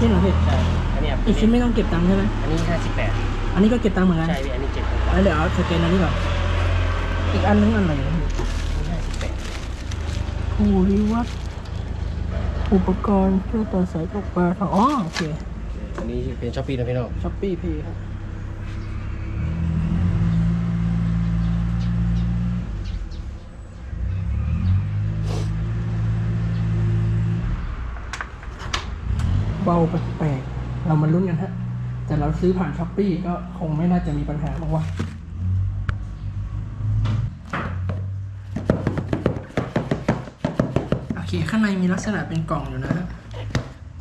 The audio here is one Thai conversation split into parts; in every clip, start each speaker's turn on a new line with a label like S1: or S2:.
S1: จริงเหรอพี่
S2: ใช่อันเนี้ย
S1: อีกชิ้นไม่ต้องเก็บตังค์ใช่ไหม
S2: อันนี้ห้าสิบแปด
S1: อันนี้ก็เก็บตังค์เหมือนกัน
S2: ใช่พี่อันนี้เจ็ดพัน
S1: แล้วเดี๋ยวเอาสแกนอันนี้ก่อนอีกอันนึงอันไหนนะพี่
S2: ห้าสิบแปด
S1: ภูริวัฒน์อุปกรณ์เพื่อต่อสายตกปลาทองอ๋อโอเค
S2: อันนี้เป็นช้อปปี้นะพี่น้อง
S1: ช้อปปี้พีครับ บาแปลกๆเรามาลุ้นกันฮะ แต่เราซื้อผ่านช้อปปี้ก็คงไม่น่าจะมีปัญหาหรอกว่าโอเคข้างในมีลักษณะเป็นกล่องอยู่นะฮะ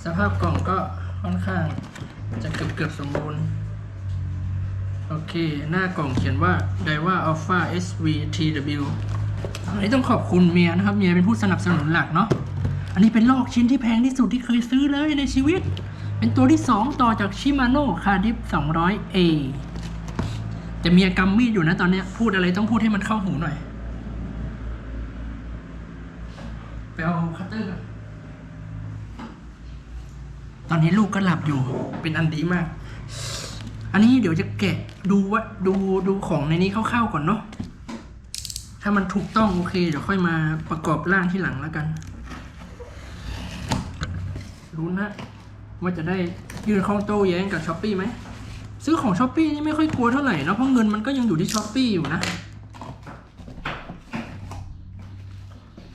S1: สภาพกล่องก็ค่อนข้างจะเกือบเกือบสมบูรณ์โอเค หน้ากล่องเขียนว่า Daiwa Alpha SVTW อันนี้ต้องขอบคุณเมียนะครับ เมียเป็นผู้สนับสนุนหลักเนาะ อันนี้เป็นลอกชิ้นที่แพงที่สุดที่เคยซื้อเลยในชีวิต เป็นตัวที่ 2 ต่อจาก Shimano Cardiff 200A จะมีกำมีดอยู่นะตอนนี้พูดอะไรต้องพูดให้มันเข้าหูหน่อย ไปเอาคัตเตอร์ก่อนตอนนี้ลูกก็หลับอยู่ เป็นอันดีมาก อันนี้เดี๋ยวจะแกะดูว่าดูดูของในนี้คร่าวๆก่อนเนาะ ถ้ามันถูกต้องโอเค เดี๋ยวค่อยมาประกอบร่างที่หลังแล้วกัน รู้นะว่าจะได้ยืนข้องโต้แย้งกับช้อปปี้ไหมซื้อของช้อปปี้นี่ไม่ค่อยกลัวเท่าไหร่นะเพราะเงินมันก็ยังอยู่ที่ช้อปปี้อยู่นะ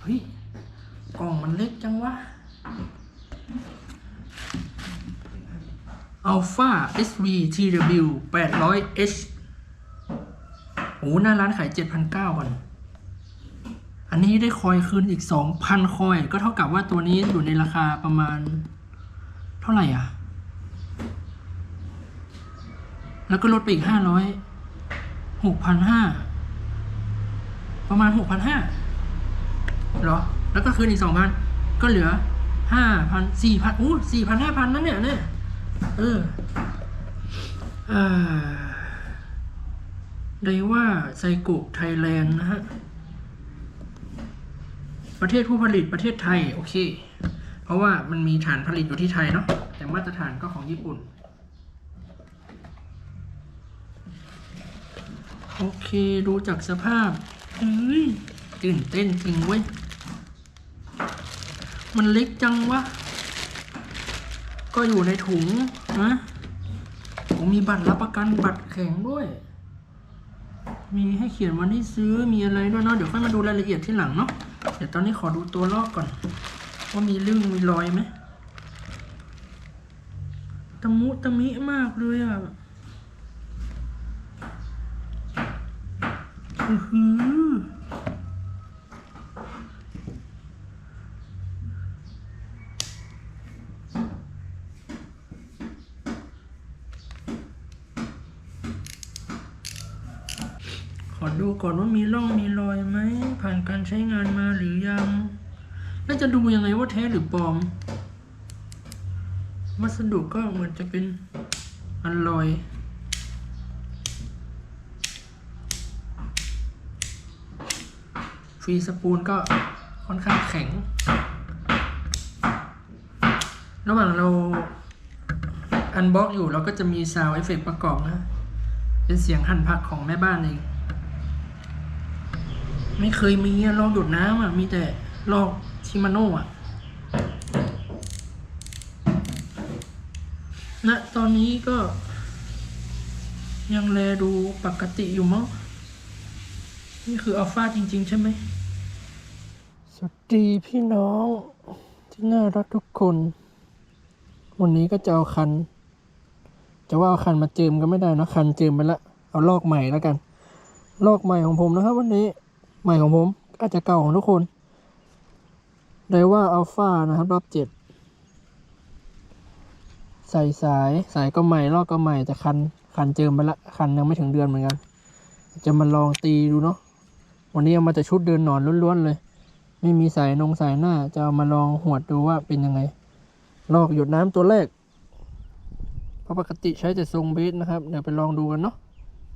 S1: เฮ้ยกล่องมันเล็กจังวะ Alpha SV TW 800 H โอ้หน้าร้านขาย 7,900ก่อน อันนี้ได้คอยคืนอีก 2,000 คอย ก็เท่ากับว่าตัวนี้อยู่ในราคาประมาณ เท่าไหร่อะ แล้วก็ลดไปอีก500 6,500ประมาณ6,500เหรอ แล้วก็คืนอีก2,000ก็เหลือ5,000 4,000อู้4,000 5,000นั่นเนี่ยเนี่ยเอออ่าไดว่าไซกุไทยแลนด์นะฮะ ประเทศผู้ผลิตประเทศไทย โอเค เพราะว่ามันมีฐานผลิตอยู่ที่ไทยเนาะแต่มาตรฐานก็ของญี่ปุ่น โอเคดูจากสภาพเฮ้ยตื่นเต้นจริงเว้ย มันเล็กจังวะ ก็อยู่ในถุงนะผมมีบัตรรับประกันบัตรแข็งด้วย มีให้เขียนวันที่ซื้อมีอะไรด้วยเนาะเดี๋ยวค่อยมาดูรายละเอียดที่หลังเนาะเดี๋ยวตอนนี้ขอดูตัวลอกก่อน ว่ามีลื่นมีรอยไหมตะมุตะมิมากเลยอะอือหือขอดูก่อนว่ามีร่องมีรอยไหม ผ่านการใช้งานมาหรือยัง น่าจะดูยังไงว่าแท้หรือปลอม วัสดุก็เหมือนจะเป็นอันลอย ฟรีสปูลก็ค่อนข้างแข็ง ระหว่างเราอันบ็อกอยู่เราก็จะมีซาวเอฟเฟกประกอบนะ เป็นเสียงหั่นผักของแม่บ้านเอง ไม่เคยมีอะลอกหยดน้ำอะ มีแต่ลอก ชิมาโน่อะณตอนนี้ก็ ยังแลดูปกติอยู่มั้งนี่คืออัลฟาจริง ๆ ใช่ไหม สวัสดีพี่น้องที่น่ารักทุกคน วันนี้ก็จะเอาคัน จะว่าเอาคันมาเจิมก็ไม่ได้นะคันเจิมไปละ เอาลอกใหม่แล้วกัน ลอกใหม่ของผมนะครับ วันนี้ ใหม่ของผมอาจจะเก่าของทุกคน ไดว่าอัลฟานะครับ รอบเจ็ดใส่สายสายก็ใหม่ลอกก็ใหม่แต่คันคันเจิมไปละคันยังไม่ถึงเดือนเหมือนกัน จะมาลองตีดูเนาะวันนี้เอามาแต่ชุดเดินหนอนล้วนๆเลย ไม่มีสายนงสายหน้า จะเอามาลองหวดดูว่าเป็นยังไง ลอกหยดน้ำตัวแรกเพราะปกติใช้แต่ทรงเบสนะครับเดี๋ยวไปลองดูกันเนาะ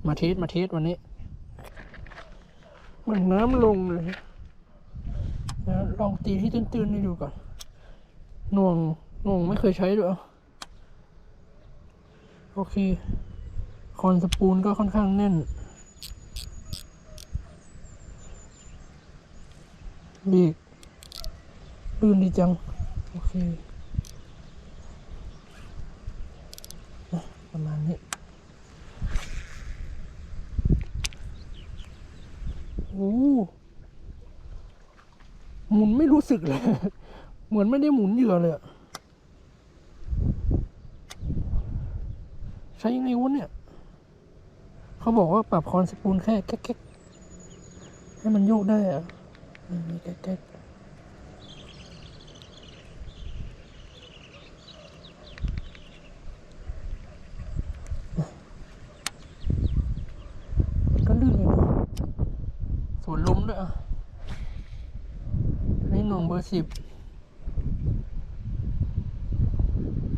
S1: มาเทสมาเทสวันนี้เมือนน้ำลงเลย เดี๋ยวลองตีที่ตื้นๆให้ดูก่อนหน่วงหน่วงไม่เคยใช้ด้วยโอเค คอนสปูลก็ค่อนข้างแน่นบรกลื่นดีจัง โอเคประมาณนี้โอ้ หมุนไม่รู้สึกเลย เหมือนไม่ได้หมุนเหยื่อเลยใช้ยังไงวะเนี่ย เขาบอกว่าปรับคอนสปูลแค่แก๊กๆให้มันโยกได้อะนี่มีแก๊กๆมันก็ลื่นเลยนะสวนลมด้วยอะอันนี่หน่วงเบอร์ สิบ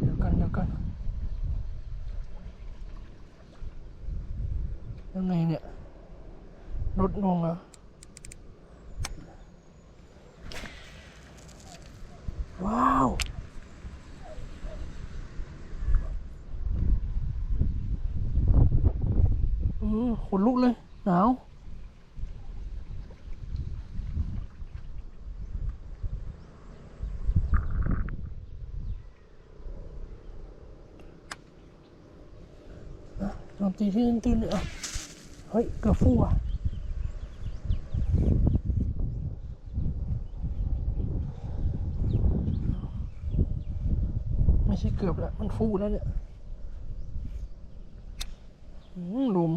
S1: เดี๋ยวกันเดี๋ยวกันยังไงเนี่ยลดลงเหรอะว้าว อืมขนลุกเลย หนาว นะลองตีที่ตื้นๆเลยอะเฮ้ย เกือบฟู่อะ ไม่ใช่เกือบแล้ว มันฟูแล้วเนี่ยอืมลม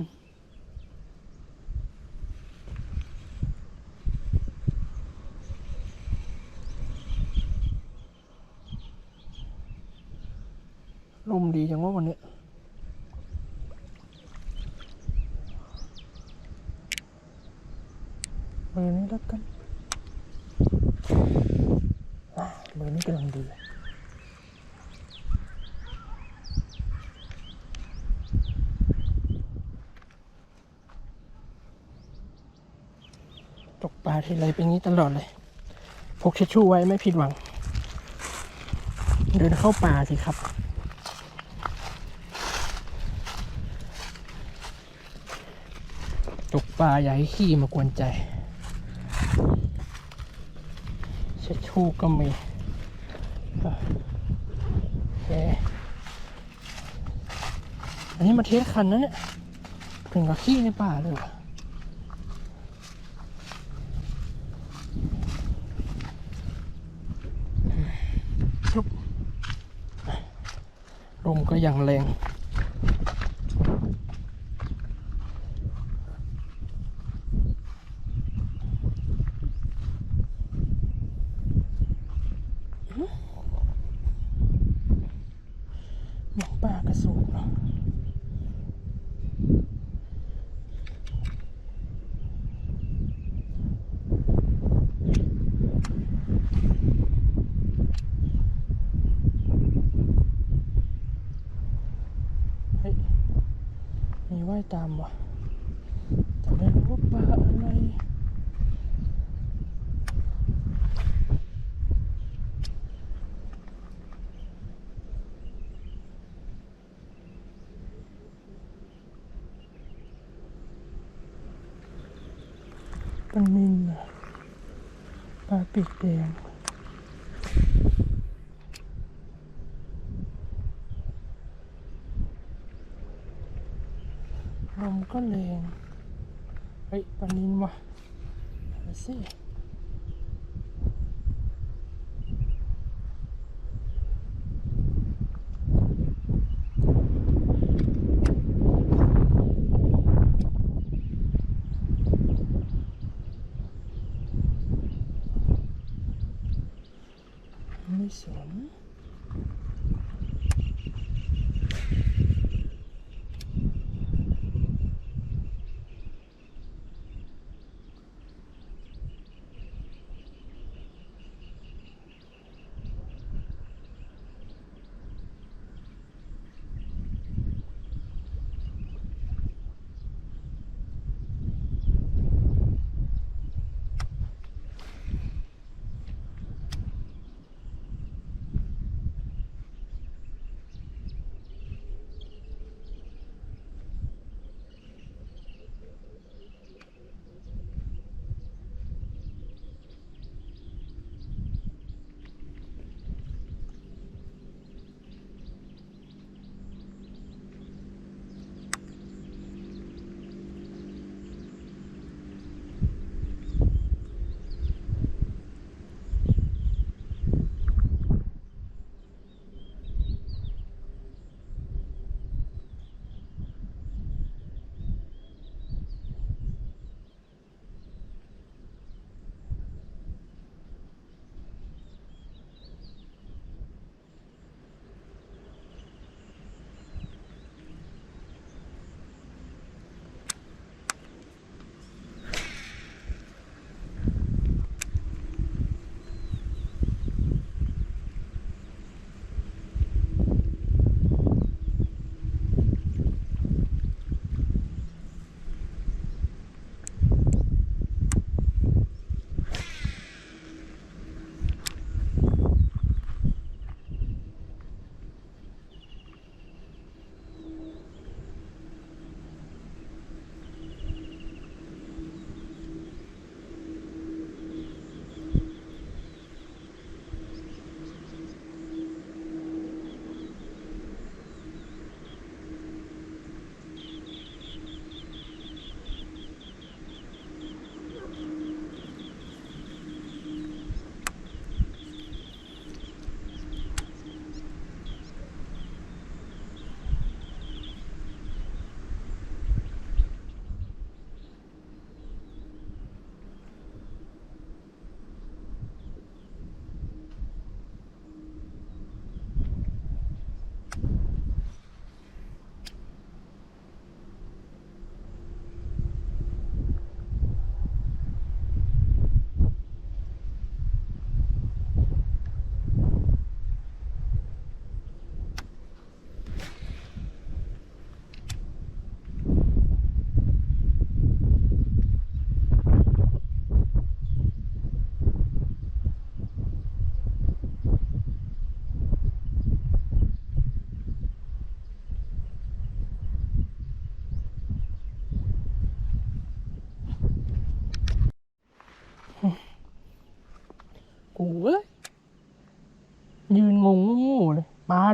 S1: ลมดีจังว่าวันนี้ เบอร์นี้แล้วกันอะเบอร์นี้กำลังดีตกปลาทีไรเป็นงี้ตลอดเลย พกเชดชู่ไว้ไม่ผิดหวัง เดินเข้าป่าสิครับ ตกปลาอย่าให้ขี้มากวนใจ เช็ดชู่ก็มีอันนี้มาเทสคันนะเนี่ย ถึงกับขี้ในป่าเลยว่ะชุบลมก็ยังแรง หมองปลากระสูบเนาะเฮ้ย มีว่ายตามว่ะแต่ไม่รู้ว่าปลาอะไร ปลานินน่ะ ปลาปีกแดงลมก็แรงเฮ้ยปานินวะเอาสิ น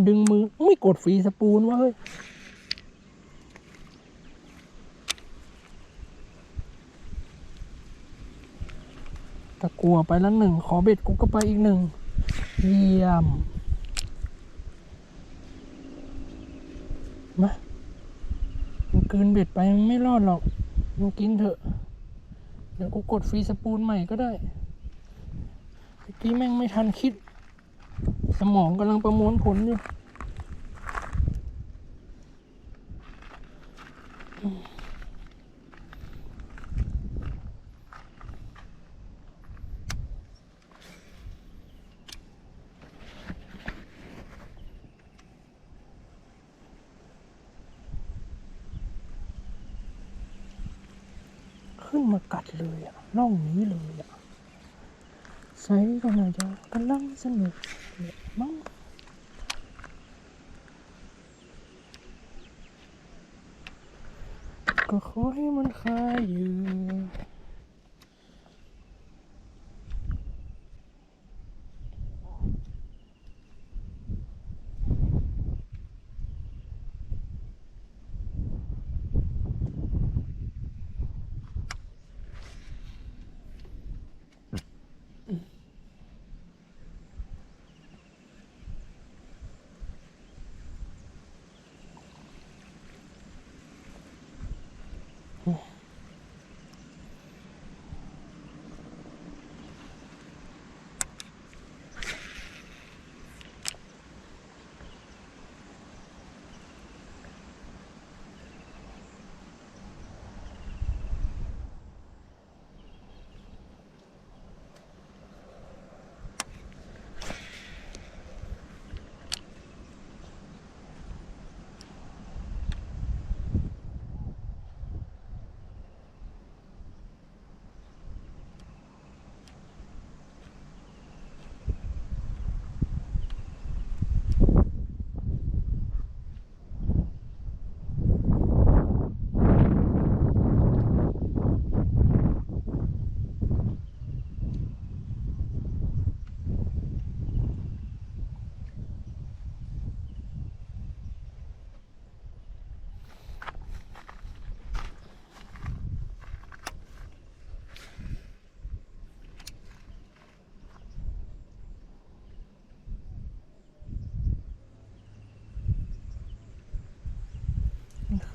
S1: ดึงมือ ไม่กดฟรีสปูนวะเฮ้ยตะกัวไปแล้วหนึ่ง ขอเบ็ดกูก็ไปอีกหนึ่ง เยี่ยมมามันกืนเบ็ดไปมันไม่รอดหรอกมันกินเถอะ เดี๋ยวกูกดฟรีสปูนใหม่ก็ได้เมื่อกี้แม่งไม่ทันคิด สมองกำลังประมวลผลอยู่ขึ้นมากัดเลยอะร่องนี้เลยอะไซส์ก็น่าจะกำลังสนุกเลยมั้ง ก็ข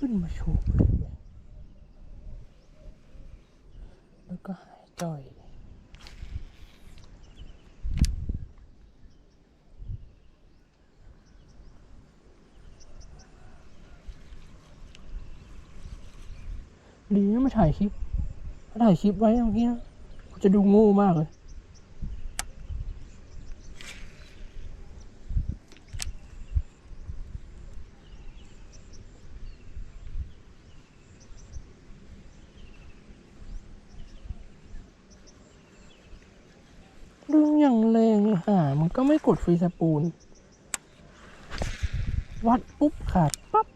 S1: ขึ้นมาโฉบเลยเว้ยแล้วก็หายจ่อยดีนะไม่ถ่ายคลิปถ้าถ่ายคลิปไว้เมื่อกี้กูจะดูโง่มากเลย เรื่องอย่างแรงเลยห่ามันก็ไม่กดฟรีสปูน วัดปุ๊บขาดปั๊บ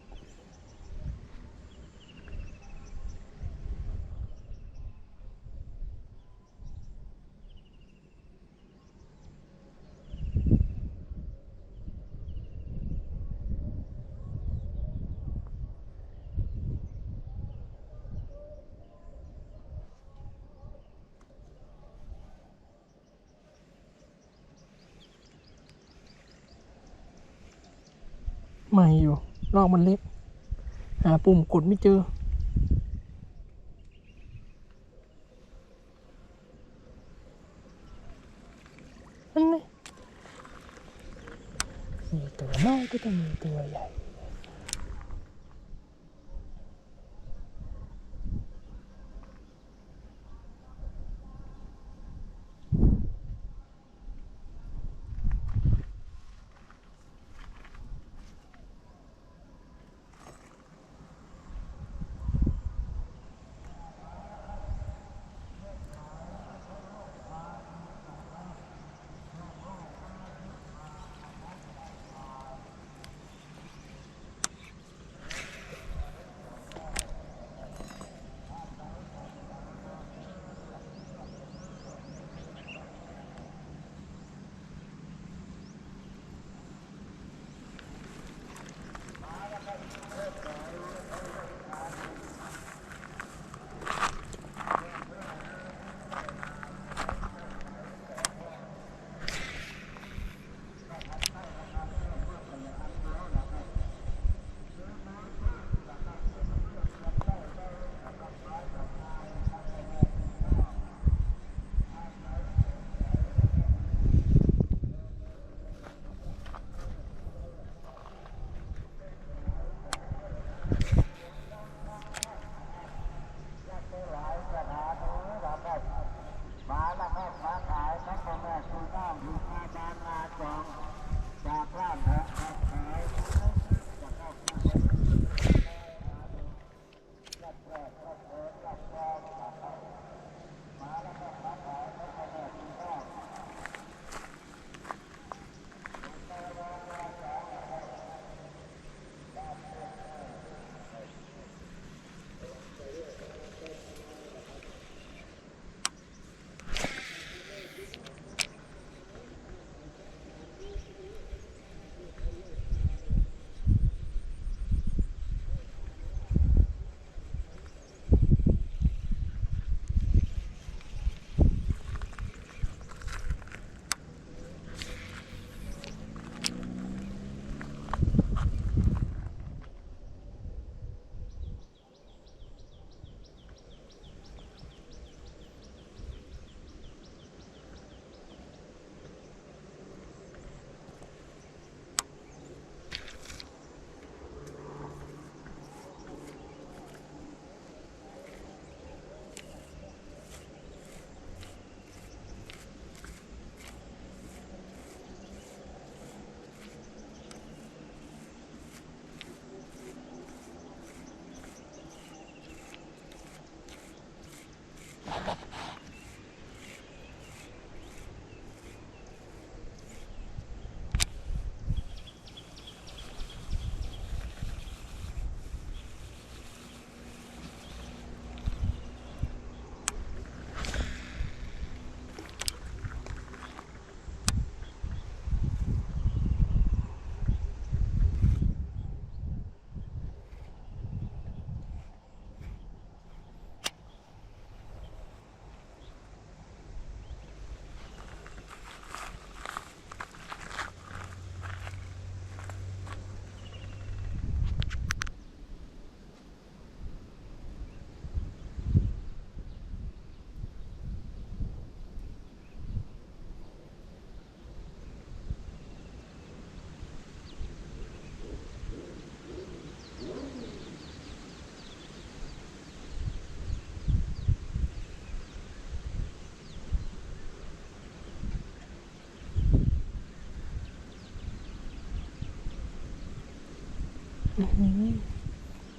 S1: ใหม่อยู่ลอกมันเล็ก หาปุ่มกดไม่เจอ นั่นไงมีตัวน้อยก็ต้องมีตัวใหญ่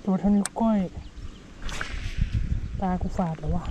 S1: ตัวเท่านิ้วก้อย ตากูฝาดแล้ววะ